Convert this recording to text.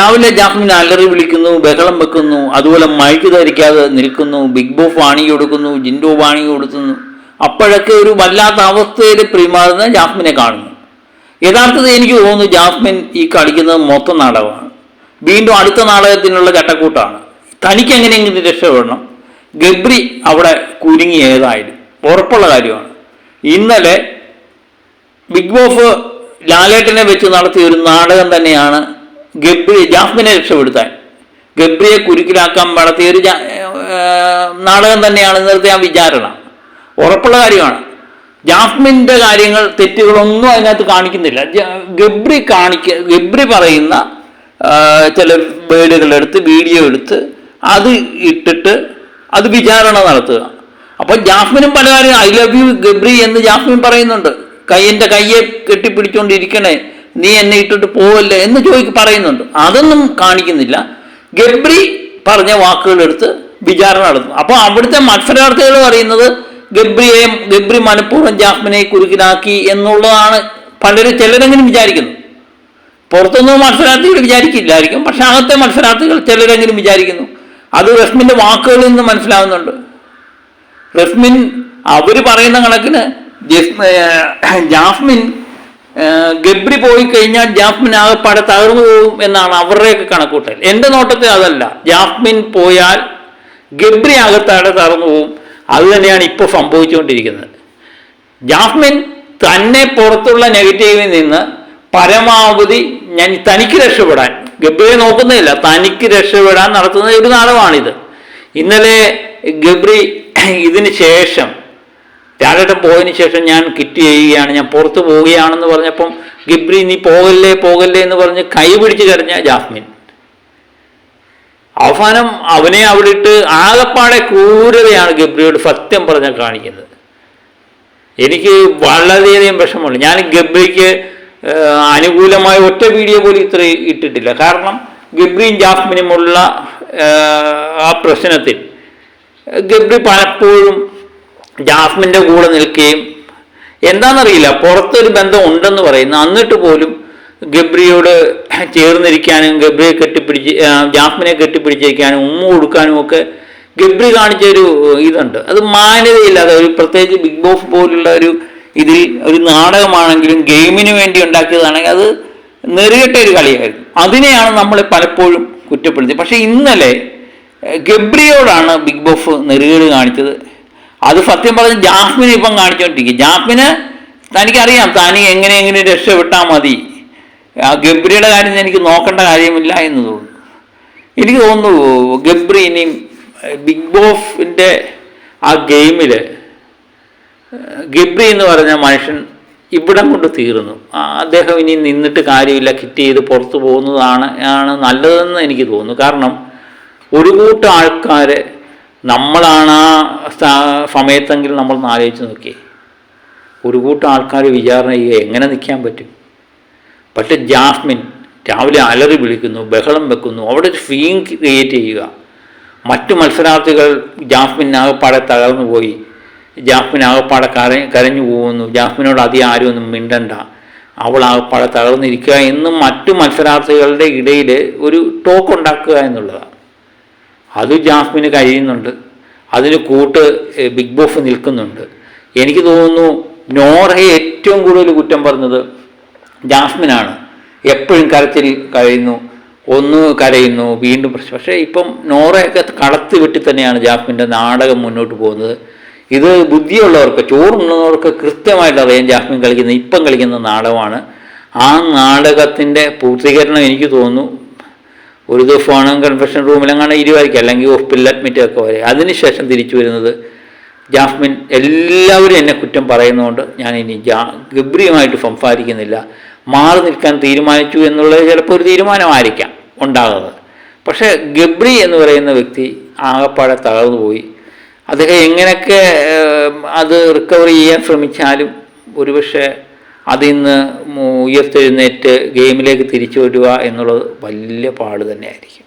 രാവിലെ ജാസ്മിൻ അലറി വിളിക്കുന്നു ബഹളം വെക്കുന്നു അതുപോലെ മൈക്ക് ധരിക്കാതെ നിൽക്കുന്നു ബിഗ് ബോസ് വാണി കൊടുക്കുന്നു ജിൻഡോ വാണി കൊടുക്കുന്നു. അപ്പോഴൊക്കെ ഒരു വല്ലാത്ത അവസ്ഥയിൽ പെരുമാറുന്ന ജാസ്മിനെ കാണുന്നു. യഥാർത്ഥത്തിൽ എനിക്ക് തോന്നുന്നു ജാസ്മിൻ ഈ കളിക്കുന്നത് മൊത്തം നാടകമാണ്. വീണ്ടും അടുത്ത നാടകത്തിനുള്ള ചട്ടക്കൂട്ടാണ്. തനിക്ക് എങ്ങനെയെങ്കിലും രക്ഷപ്പെടണം. ഗബ്രി അവിടെ കുരുങ്ങി ഏതായാലും. ഉറപ്പുള്ള കാര്യമാണ്. ഇന്നലെ ബിഗ് ബോസ് ലാലേട്ടനെ വെച്ച് നടത്തിയ ഒരു നാടകം തന്നെയാണ് ഗബ്രി ജാസ്മിനെ രക്ഷപ്പെടുത്താൻ. ഗബ്രിയെ കുരുക്കിലാക്കാൻ നടത്തിയ ഒരു നാടകം തന്നെയാണ് ഇന്നത്തെ ആ വിചാരണ. ഉറപ്പുള്ള കാര്യമാണ്. ജാസ്മിന്റെ കാര്യങ്ങൾ തെറ്റുകളൊന്നും അതിനകത്ത് കാണിക്കുന്നില്ല. ഗബ്രി കാണിക്ക ഗബ്രി പറയുന്ന ചില വേർഡുകളെടുത്ത് വീഡിയോ എടുത്ത് അത് ഇട്ടിട്ട് അത് വിചാരണ നടത്തുക. അപ്പോൾ ജാസ്മിനും പല കാര്യം ഐ ലവ് യു ഗബ്രി എന്ന് ജാസ്മിൻ പറയുന്നുണ്ട്. കൈ എന്റെ കയ്യെ കെട്ടിപ്പിടിച്ചുകൊണ്ടിരിക്കണേ നീ എന്നെ ഇട്ടിട്ട് പോവല്ലേ എന്ന് ചോദിക്ക് പറയുന്നുണ്ട്. അതൊന്നും കാണിക്കുന്നില്ല. ഗബ്രി പറഞ്ഞ വാക്കുകൾ എടുത്ത് വിചാരണ നടത്തും അപ്പോൾ അവിടുത്തെ മത്സരാർത്ഥികൾ പറയുന്നത് ഗബ്രിയെയും ഗബ്രി മനഃപൂർവം ജാസ്മിനെ കുരുക്കിലാക്കി എന്നുള്ളതാണ്. പലരും ചിലരെങ്കിലും വിചാരിക്കുന്നു. പുറത്തുനിന്ന് മത്സരാർത്ഥികൾ വിചാരിക്കില്ലായിരിക്കും. പക്ഷെ അകത്തെ മത്സരാർത്ഥികൾ ചിലരെങ്കിലും വിചാരിക്കുന്നു. അത് റഷ്മിന്റെ വാക്കുകളിൽ നിന്ന് മനസ്സിലാവുന്നുണ്ട്. റഷ്മിൻ അവർ പറയുന്ന കണക്കിന് ജസ്- ജാസ്മിൻ ഗബ്രി പോയി കഴിഞ്ഞാൽ ജാസ്മിൻ ആകെപ്പാടെ തകർന്നു പോകും എന്നാണ് അവരുടെയൊക്കെ കണക്കൂട്ടൽ. എന്റെ നോട്ടത്തിൽ അതല്ല. ജാഫ്മിൻ പോയാൽ ഗബ്രി ആകത്താടെ തകർന്നു പോകും. അത് തന്നെയാണ് ഇപ്പോൾ സംഭവിച്ചുകൊണ്ടിരിക്കുന്നത്. ജാഫ്മിൻ തന്നെ പുറത്തുള്ള നെഗറ്റീവിൽ നിന്ന് പരമാവധി ഞാൻ തനിക്ക് രക്ഷപ്പെടാൻ ഗബ്രിയെ നോക്കുന്നില്ല തനിക്ക് രക്ഷപ്പെടാൻ നടത്തുന്ന ഒരു നാടകമാണിത്. ഇന്നലെ ഗബ്രി ഇതിന് ശേഷം രാജേട്ടൻ പോയതിന് ശേഷം ഞാൻ കിറ്റ് ചെയ്യുകയാണ്. ഞാൻ പുറത്ത് പോവുകയാണെന്ന് പറഞ്ഞപ്പം ഗിബ്രി നീ പോകല്ലേ പോകല്ലേ എന്ന് പറഞ്ഞ് കൈ പിടിച്ച് കരഞ്ഞ ജാസ്മിൻ. അവസാനം അവനെ അവിടെ ഇട്ട് ആകപ്പാടെ ക്രൂരതയാണ് ഗബ്രിയോട് സത്യം പറഞ്ഞാൽ കാണിക്കുന്നത്. എനിക്ക് വളരെയധികം വിഷമമുണ്ട്. ഞാൻ ഗബ്രിക്ക് അനുകൂലമായ ഒറ്റ വീഡിയോ പോലും ഇത്ര ഇട്ടിട്ടില്ല. കാരണം ഗബ്രിയും ജാസ്മിനുമുള്ള ആ പ്രശ്നത്തിൽ ഗബ്രി പലപ്പോഴും ജാസ്മിന്റെ കൂടെ നിൽക്കുകയും എന്താണെന്നറിയില്ല പുറത്തൊരു ബന്ധം ഉണ്ടെന്ന് പറയുന്നു. എന്നിട്ട് പോലും ഗബ്രിയോട് ചേർന്നിരിക്കാനും ഗബ്രിയെ കെട്ടിപ്പിടിച്ച് ജാസ്മിനെ കെട്ടിപ്പിടിച്ചിരിക്കാനും ഉമ്മ കൊടുക്കാനും ഒക്കെ ഗബ്രി കാണിച്ചൊരു ഇതുണ്ട്. അത് മാന്യതയില്ലാതെ ഒരു പ്രത്യേകിച്ച് ബിഗ് ബോസ് പോലുള്ള ഒരു ഇതിൽ ഒരു നാടകമാണെങ്കിലും ഗെയിമിന് വേണ്ടി ഉണ്ടാക്കിയതാണെങ്കിൽ അത് നെറുകെട്ട ഒരു കളിയായിരുന്നു. അതിനെയാണ് നമ്മൾ പലപ്പോഴും കുറ്റപ്പെടുത്തിയത് പക്ഷേ ഇന്നലെ ഗബ്രിയോടാണ് ബിഗ് ബോസ് നെറുകേട് കാണിച്ചത്. അത് സത്യം പറഞ്ഞ് ജാസ്മിൻ ഇപ്പം കാണിച്ചുകൊണ്ടിരിക്കും ജാസ്മിന് തനിക്കറിയാം തനിക്ക് എങ്ങനെ എങ്ങനെ രക്ഷപ്പെട്ടാൽ മതി. ഗബ്രിയുടെ കാര്യം എനിക്ക് നോക്കേണ്ട കാര്യമില്ല എന്ന് തോന്നുന്നു. എനിക്ക് തോന്നുന്നു ഗബ്രി ഇനിയും ബിഗ് ബോസിന്റെ ആ ഗെയിമിൽ ഗബ്രി എന്ന് പറഞ്ഞ മനുഷ്യൻ ഇവിടം കൊണ്ട് തീർന്നു. അദ്ദേഹം ഇനി നിന്നിട്ട് കാര്യമില്ല കിറ്റ് ചെയ്ത് പുറത്തു പോകുന്നതാണ് ആണ് നല്ലതെന്ന് എനിക്ക് തോന്നുന്നു. കാരണം ഒരു കൂട്ടം ആൾക്കാരെ നമ്മളാണ് ആ സമയത്തെങ്കിൽ നമ്മൾ ആലോചിച്ച് നോക്കിയേ. ഒരു കൂട്ടം ആൾക്കാർ വിചാരണ ചെയ്യുക എങ്ങനെ നിൽക്കാൻ പറ്റും? പക്ഷെ ജാസ്മിൻ രാവിലെ അലറി വിളിക്കുന്നു ബഹളം വെക്കുന്നു അവിടെ ഒരു ഫീം ക്രിയേറ്റ് ചെയ്യുക. മറ്റു മത്സരാർത്ഥികൾ ജാസ്മിൻ ആകെപ്പാടെ തകർന്നു പോയി. ജാസ്മിൻ ആകപ്പാടെ കര കരഞ്ഞു പോകുന്നു. ജാസ്മിനോട് അധികം ആരും ഒന്നും മിണ്ടണ്ട. അവൾ ആകപ്പാടെ തകർന്നിരിക്കുക എന്നും മറ്റു മത്സരാർത്ഥികളുടെ ഇടയിൽ ഒരു ടോക്ക് ഉണ്ടാക്കുക എന്നുള്ളതാണ് അത് ജാസ്മിന് കഴിയുന്നുണ്ട്. അതിന് കൂട്ട് ബിഗ് ബോഫ് നിൽക്കുന്നുണ്ട്. എനിക്ക് തോന്നുന്നു നോറയെ ഏറ്റവും കൂടുതൽ കുറ്റം പറഞ്ഞത് ജാസ്മിനാണ്. എപ്പോഴും കരച്ചിൽ കഴിയുന്നു ഒന്ന് കരയുന്നു വീണ്ടും പ്രശ്നം. പക്ഷേ ഇപ്പം നോറയൊക്കെ കളത്ത് വിട്ടി തന്നെയാണ് ജാസ്മിന്റെ നാടകം മുന്നോട്ട് പോകുന്നത്. ഇത് ബുദ്ധിയുള്ളവർക്ക് ചോറുണ്ണുന്നവർക്ക് കൃത്യമായിട്ട് അറിയാം ജാസ്മിൻ കളിക്കുന്ന ഇപ്പം കളിക്കുന്ന നാടകമാണ്. ആ നാടകത്തിന്റെ പൂർത്തീകരണം എനിക്ക് തോന്നുന്നു ഒരു ദിവസമാണ് കൺഫെഷൻ റൂമിലെങ്ങാണ്ട് ഇരുവായിരിക്കും. അല്ലെങ്കിൽ ഹോസ്പിറ്റൽ അഡ്മിറ്റ് ഒക്കെ വരെ. അതിനുശേഷം തിരിച്ചു വരുന്നത് ജാസ്മിൻ എല്ലാവരും എന്നെ കുറ്റം പറയുന്നതുകൊണ്ട് ഞാൻ ഇനി ജാ ഗബ്രിയുമായിട്ട് സംസാരിക്കുന്നില്ല. മാറി നിൽക്കാൻ തീരുമാനിച്ചു എന്നുള്ളത് ചിലപ്പോൾ ഒരു തീരുമാനമായിരിക്കാം ഉണ്ടാകുന്നത്. പക്ഷേ ഗബ്രി എന്ന് പറയുന്ന വ്യക്തി ആകപ്പാടെ തകർന്നു പോയി. അദ്ദേഹം എങ്ങനെയൊക്കെ അത് റിക്കവർ ചെയ്യാൻ ശ്രമിച്ചാലും ഒരുപക്ഷെ അതിൽ നിന്ന് ഉയർത്തെഴുന്നേറ്റ് ഗെയിമിലേക്ക് തിരിച്ചു വരിക എന്നുള്ളത് വലിയ പാട് തന്നെയായിരിക്കും.